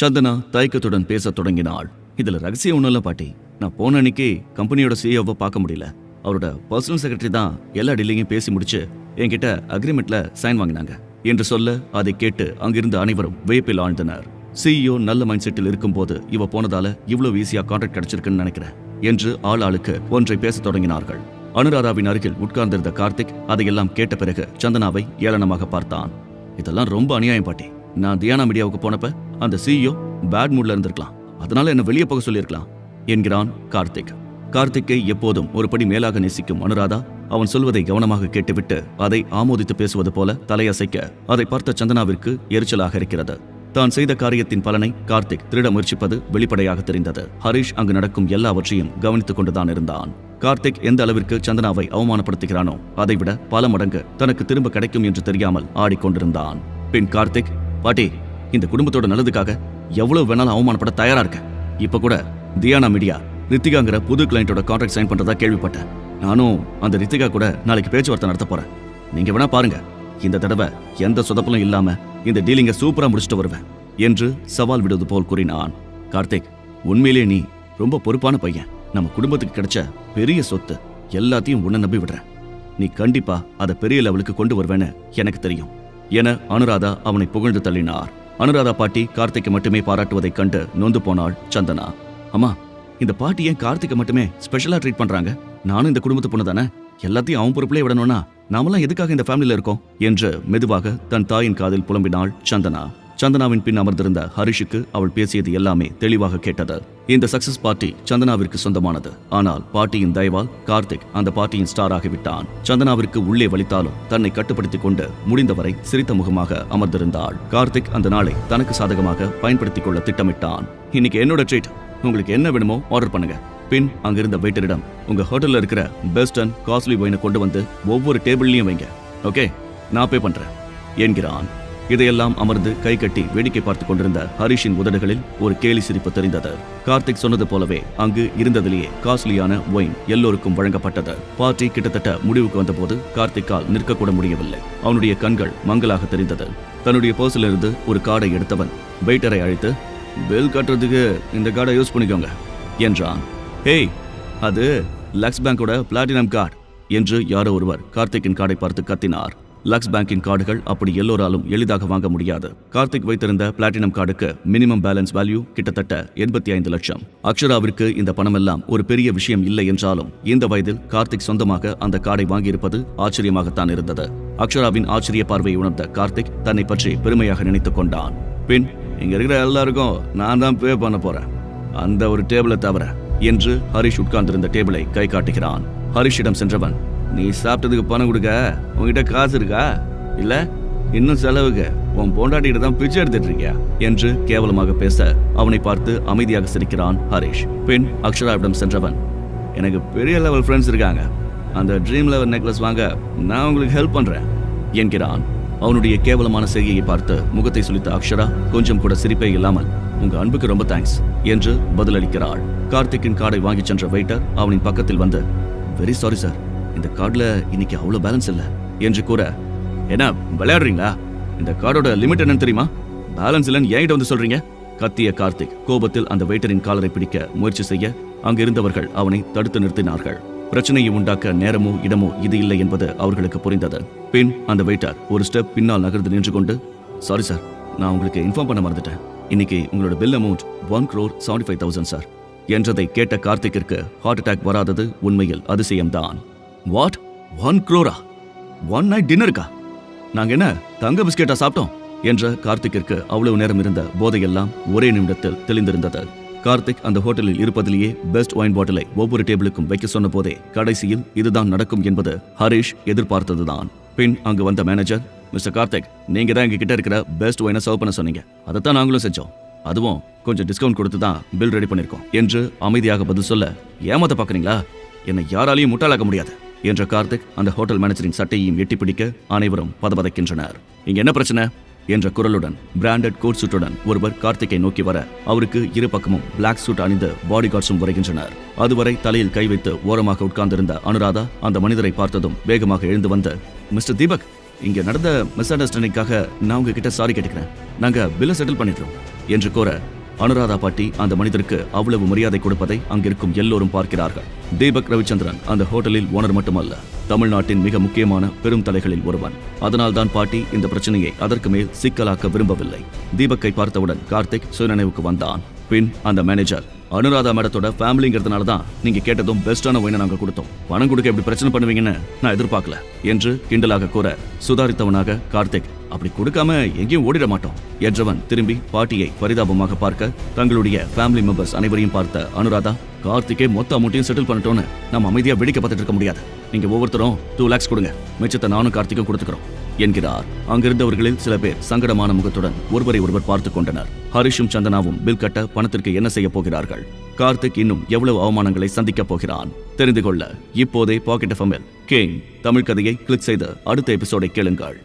சந்தனா தயக்கத்துடன் பேசத் தொடங்கினாள். இதுல ரகசியம் ஒன்றும் இல்லை பாட்டி. நான் போன அன்னைக்கு கம்பெனியோட சிஇஓவை பார்க்க முடியல. அவரோட பர்சனல் செக்ரட்டரி தான் எல்லா டீலிங்கையும் பேசி முடிச்சு என்கிட்ட அக்ரிமெண்ட்ல சைன் வாங்கினாங்க. என்று சொல்ல அதை கேட்டு அங்கிருந்த அனைவரும் வியப்பில் ஆழ்ந்தனர். சிஇஓ நல்ல மைண்ட் செட்டில் இருக்கும்போது இவ போனதால இவ்வளவு ஈஸியா கான்ட்ராக்ட் கிடைச்சிருக்குன்னு நினைக்கிறேன் என்று ஆள் ஆளுக்கு ஒன்றை பேசத் தொடங்கினார்கள். அனுராதாவின் அருகில் உட்கார்ந்திருந்த கார்த்திக் அதையெல்லாம் கேட்ட பிறகு சந்தனாவை ஏளனமாக பார்த்தான். இதெல்லாம் ரொம்ப அநியாயம் பாட்டி. நான் தியானா மீடியாவுக்கு போனப்ப அந்த சிஇஓ பேட் மூட்ல இருந்திருக்கலாம். அதனால என்ன வெளியே போக சொல்லியிருக்கலாம் என்கிறான் கார்த்திக். கார்த்திக்கை எப்போதும் ஒரு படி மேலாக நேசிக்கும் அனுராதா அவன் சொல்வதை கவனமாக கேட்டுவிட்டு அதை ஆமோதித்து பேசுவது போல தலையசைக்க அதை பார்த்த சந்தனாவிற்கு எரிச்சலாக இருக்கிறது. தான் செய்த காரியத்தின் பலனை கார்த்திக் திருட முயற்சிப்பது வெளிப்படையாக தெரிந்தது. ஹரீஷ் அங்கு நடக்கும் எல்லாவற்றையும் கவனித்துக் கொண்டுதான் இருந்தான். கார்த்திக் எந்த அளவிற்கு சந்தனாவை அவமானப்படுத்துகிறானோ அதைவிட பல மடங்கு தனக்கு திரும்ப கிடைக்கும் என்று தெரியாமல் ஆடிக்கொண்டிருந்தான். பின் கார்த்திக் பாட்டி இந்த குடும்பத்தோட நல்லதுக்காக எவ்வளவு வேணாலும் அவமானப்பட தயாரா இருக்க. இப்ப கூட தியானா மீடியா ரித்திகாங்கிற புது கிளைண்டோட கான்ட்ராக்ட் சைன் பண்றதா கேள்விப்பட்டேன். நானும் அந்த ரித்திகா கூட நாளைக்கு பேச்சுவார்த்தை நடத்த போறேன். நீங்க வேணா பாருங்க இந்த தடவை எந்த சொதப்பலும் இல்லாம இந்த டீலிங்க சூப்பரா முடிச்சுட்டு வருவேன் என்று சவால் விடுவது போல் கூறினான் கார்த்திக். உண்மையிலே நீ ரொம்ப பொறுப்பான பையன். நம்ம குடும்பத்துக்கு கிடைச்ச பெரிய சொத்து எல்லாத்தையும் உன்னை நம்பி விடுறேன். நீ கண்டிப்பா அதை பெரிய லெவலுக்கு கொண்டு வருவேன்னு எனக்கு தெரியும். என அனுராதா அவனை புகழ்ந்து தள்ளினார். அனுராதா பாட்டி கார்த்திக்கை மட்டுமே பாராட்டுவதைக் கண்டு நொந்து போனாள் சந்தனா. அம்மா இந்த பாட்டி ஏன் கார்த்திகை மட்டுமே ஸ்பெஷலா ட்ரீட் பண்றாங்க? நானும் இந்த குடும்பத்து பொண்ணு தானே? எல்லாத்தையும் அவன் பொறுப்புலேயே விடணும்னா நாமெல்லாம் எதுக்காக இந்த ஃபேமிலியில இருக்கோம்? என்று மெதுவாக தன் தாயின் காதில் புலம்பினாள் சந்தனா. சந்தனாவின் பின் அமர்ந்திருந்த ஹரிஷுக்கு அவள் பேசியது எல்லாமே தெளிவாக கேட்டது. இந்த சக்சஸ் பார்ட்டி சந்தனாவிற்கு சொந்தமானது. ஆனால் பாட்டியின் தயவால் கார்த்திக் அந்த பார்ட்டியின் ஸ்டார் ஆகிவிட்டான் சந்தனாவிற்கு உள்ளே வலித்தாலும் தன்னை கட்டுப்படுத்திக் கொண்டு முடிந்தவரை சிரித்த முகமாக அமர்ந்திருந்தாள். கார்த்திக் அந்த நாளை தனக்கு சாதகமாக பயன்படுத்திக் கொள்ள திட்டமிட்டான். இன்னைக்கு என்னோட ட்ரீட் உங்களுக்கு என்ன வேணுமோ ஆர்டர் பண்ணுங்க. பின் அங்கிருந்த வெயிட்டரிடம் உங்க ஹோட்டல்ல இருக்கிற பெஸ்ட் அண்ட் காஸ்ட்லி ஒயினை கொண்டு வந்து ஒவ்வொரு டேபிள்லயும் வைங்க. ஓகே நான் பே பண்றேன். என்கிறான். இதையெல்லாம் அமர்ந்து கை கட்டி வேடிக்கை பார்த்துக் கொண்டிருந்த ஹரிஷின் உதடுகளில் ஒரு கேலி சிரிப்பு தெரிந்தது. கார்த்திக் சொன்னது போலவே அங்கு இருந்ததிலேயே காஸ்ட்லியான ஒயின் எல்லோருக்கும் வழங்கப்பட்டது. பார்ட்டி கிட்டத்தட்ட முடிவுக்கு வந்தபோது கார்த்திக்கால் நிற்கக்கூட முடியவில்லை. அவனுடைய கண்கள் மங்கலாக தெரிந்தது. தன்னுடைய பர்சிலிருந்து ஒரு கார்டை எடுத்தவன் வெயிட்டரை அழைத்து பில் கட்டுறதுக்கு இந்த கார்டை யூஸ் பண்ணிக்கோங்க என்றான். ஹேய் அது லக்ஸ் பேங்கோட பிளாட்டினம் கார்டு என்று யாரோ ஒருவர் கார்த்திக்கின் கார்டை பார்த்து கத்தினார். லக்ஸ் பேங்கின் கார்டுகள் அப்படி எல்லோராலும் எளிதாக வாங்க முடியாது. கார்த்திக் வைத்திருந்த பிளாட்டினம் கார்டுக்கு மினிமம் பேலன்ஸ் வேல்யூ கிட்டத்தட்ட எண்பத்தி ஐந்து லட்சம். அக்ஷராவிற்கு இந்த பணமெல்லாம் ஒரு பெரிய விஷயம் இல்லை என்றாலும் இந்த வயதில் கார்த்திக் சொந்தமாக அந்த கார்டை வாங்கியிருப்பது ஆச்சரியமாகத்தான் இருந்தது. அக்ஷராவின் ஆச்சரிய பார்வையை உணர்ந்த கார்த்திக் தன்னை பற்றி பெருமையாக நினைத்துக் கொண்டான். பின் இங்க இருக்கிற எல்லாருக்கும் நான் தான் பே பண்ண போறேன். அந்த ஒரு டேபிளை தவிர என்று ஹரிஷ் உட்கார்ந்திருந்த டேபிளை கை காட்டுகிறான். ஹரிஷிடம் சென்றவன் நீ சாப்பிட்டதுக்கு பணம் கொடுக்க? உன்கிட்ட காசு இருக்கா? இல்ல இன்னும் செலவுக்கு. உன் பொண்டாட்டிகிட்ட தான் பிச்சை எடுத்துட்டு இருக்கியா? என்று கேவலமாக பேச அவனை பார்த்து அமைதியாக சிரிக்கிறான் ஹரிஷ். பின் அக்ஷராவிடம் சென்றவன் எனக்கு பெரிய லெவல் ஃப்ரெண்ட்ஸ் இருக்காங்க. அந்த ட்ரீம் லெவல் நெக்லஸ் வாங்க நான் உங்களுக்கு ஹெல்ப் பண்றேன் என்கிறான். அவனுடைய கேவலமான செய்கையை பார்த்து முகத்தை சுளித்த அக்ஷரா கொஞ்சம் கூட சிரிப்பே இல்லாமல் உங்க அன்புக்கு ரொம்ப தேங்க்ஸ் என்று பதிலளிக்கிறாள். கார்த்திக்கின் கார்டை வாங்கிச் சென்ற வெயிட்டர் அவனின் பக்கத்தில் வந்து வெரி சாரி சார் இந்த கார்டுல இன்னைக்கு அவ்வளவு பேலன்ஸ் இல்ல. என்று கூற என்ன விளையாடுறீங்களா? இந்த கார்டோட லிமிட் என்னன்னு தெரியுமா? பேலன்ஸ் இல்லைன்னு என்கிட்ட வந்து சொல்றீங்க. கத்திய கார்த்திக் கோபத்தில் அந்த வெயிட்டரின் காலரை பிடிக்க முயற்சி செய்ய அங்கிருந்தவர்கள் அவனை தடுத்து நிறுத்தினார்கள். பிரச்சனையை உண்டாக்க நேரமோ இடமோ இது இல்லை என்பது அவர்களுக்கு புரிந்தது. பின் அந்த வெயிட்டர் ஒரு ஸ்டெப் பின்னால் நகர்ந்து நின்று கொண்டு சாரி சார் நான் உங்களுக்கு இன்ஃபார்ம் பண்ண மறந்துட்டேன். இன்னைக்கு உங்களோட bill amount one crore seventy five thousand sir என்றதை கேட்ட கார்த்திக்கிற்கு ஹார்ட் அட்டாக் வராதது உண்மையில் அதிசயம்தான். வாட் ஒன் க்ரோரா ஒன் நைட் டின்னருக்கா நாங்க என்ன தங்க பிஸ்கெட்டா சாப்பிட்டோம்? என்ற கார்த்திக்கிற்கு அவ்வளவு நேரம் இருந்த போதையெல்லாம் ஒரே நிமிடத்தில் தெளிந்திருந்தது. கார்த்திக் அந்த ஹோட்டலில் இருப்பதிலேயே பெஸ்ட் ஒயின் பாட்டிலை ஒவ்வொரு டேபிளுக்கும் வைக்க சொன்ன போதே கடைசியில் இதுதான் நடக்கும் என்பது ஹரீஷ் எதிர்பார்த்ததுதான். பின் அங்கு வந்த மேனேஜர் மிஸ்டர் கார்த்திக் நீங்க தான் எங்க கிட்ட இருக்கிற பெஸ்ட் ஒயினை சர்வ் பண்ண சொன்னீங்க. அதைத்தான் நாங்களும் செஞ்சோம். அதுவும் கொஞ்சம் டிஸ்கவுண்ட் கொடுத்து தான் பில் ரெடி பண்ணிருக்கோம். என்று அமைதியாக பதில் சொல்ல ஏமாத்த பாக்குறீங்களா? என்னை யாராலையும் முட்டாளாக்க முடியாது. என்ற கார்த்திக் அந்த ஹோட்டல் மேனேஜரின் சட்டையையும் எட்டி பிடிக்க அனைவரும் பதபதைக்கின்றனர். இங்க என்ன பிரச்சனை? என்ற குரலுடன் பிராண்டட் கோட் சூட்டுடன் ஒருவர் கார்த்திக்கை நோக்கி வர அவருக்கு இரு பக்கமும் பிளாக் சூட் அணிந்து பாடி கார்ட்ஸும் வருகின்றனர். அதுவரை தலையில் கை வைத்து ஓரமாக உட்கார்ந்திருந்த அனுராதா அந்த மனிதரை பார்த்ததும் வேகமாக எழுந்து வந்து மிஸ்டர் தீபக் இங்க நடந்த மிஸ் அண்டர்ஸ்டாண்டிங்காக நான் உங்ககிட்ட சாரி கேட்டுக்கிறேன். நாங்க பில்லை செட்டில் பண்ணிடுறோம் என்று கூற அனுராதா பாட்டி அந்த மனிதருக்கு அவ்வளவு மரியாதை கொடுப்பதை அங்கிருக்கும் எல்லோரும் பார்க்கிறார்கள். தீபக் ரவிச்சந்திரன் அந்த ஹோட்டலில் ஓனர் மட்டுமல்ல தமிழ்நாட்டின் மிக முக்கியமான பெரும் தலைகளில் ஒருவன். அதனால்தான் பாட்டி இந்த பிரச்சனையை அதற்கு மேல் சிக்கலாக்க விரும்பவில்லை. தீபக்கை பார்த்தவுடன் கார்த்திக் சுயநினைவுக்கு வந்தான். பின் அந்த மேனேஜர் அனுராதா மேடத்தோட ஃபேமிலிங்கிறதுனால தான் நீங்க கேட்டதும் பெஸ்டான ஒயினை நாங்க கொடுத்தோம். பணம் கொடுக்க இப்படி பிரச்சனை பண்ணுவீங்கன்னு நான் எதிர்பார்க்கல. என்று கிண்டலாக கூற சுதாரித்தவனாக கார்த்திக் அப்படி கொடுக்காம எங்கேயும் ஓடிட மாட்டோம். என்றவன் திரும்பி பாட்டியை பரிதாபமாக பார்க்க தங்களுடைய ஃபேமிலி மெம்பர்ஸ் அனைவரையும் பார்த்த அனுராதா கார்த்திகே மொத்த அமௌண்ட்டையும் செட்டில் பண்ணிட்டோன்னு நம்ம அமைதியா வெடிக்க பார்த்துட்டு இருக்க முடியாது. நீங்க ஒவ்வொருத்தரும் டூ லேக்ஸ் கொடுங்க. மிச்சத்தை நானும் கார்த்திக்கும் கொடுத்துக்கிறோம். என்கிறார். அங்கிருந்தவர்களில் சில பேர் சங்கடமான முகத்துடன் ஒருவரை ஒருவர் பார்த்து கொண்டனர். ஹரிஷும் சந்தனாவும் பில் கட்ட பணத்திற்கு என்ன செய்ய போகிறார்கள்? கார்த்திக் இன்னும் எவ்வளவு அவமானங்களை சந்திக்கப் போகிறான்? தெரிந்து கொள்ள இப்போதே பாக்கெட் எஃப்எம்எல் கேம் தமிழ் கதையை கிளிக் செய்து அடுத்த எபிசோடை கேளுங்கள்.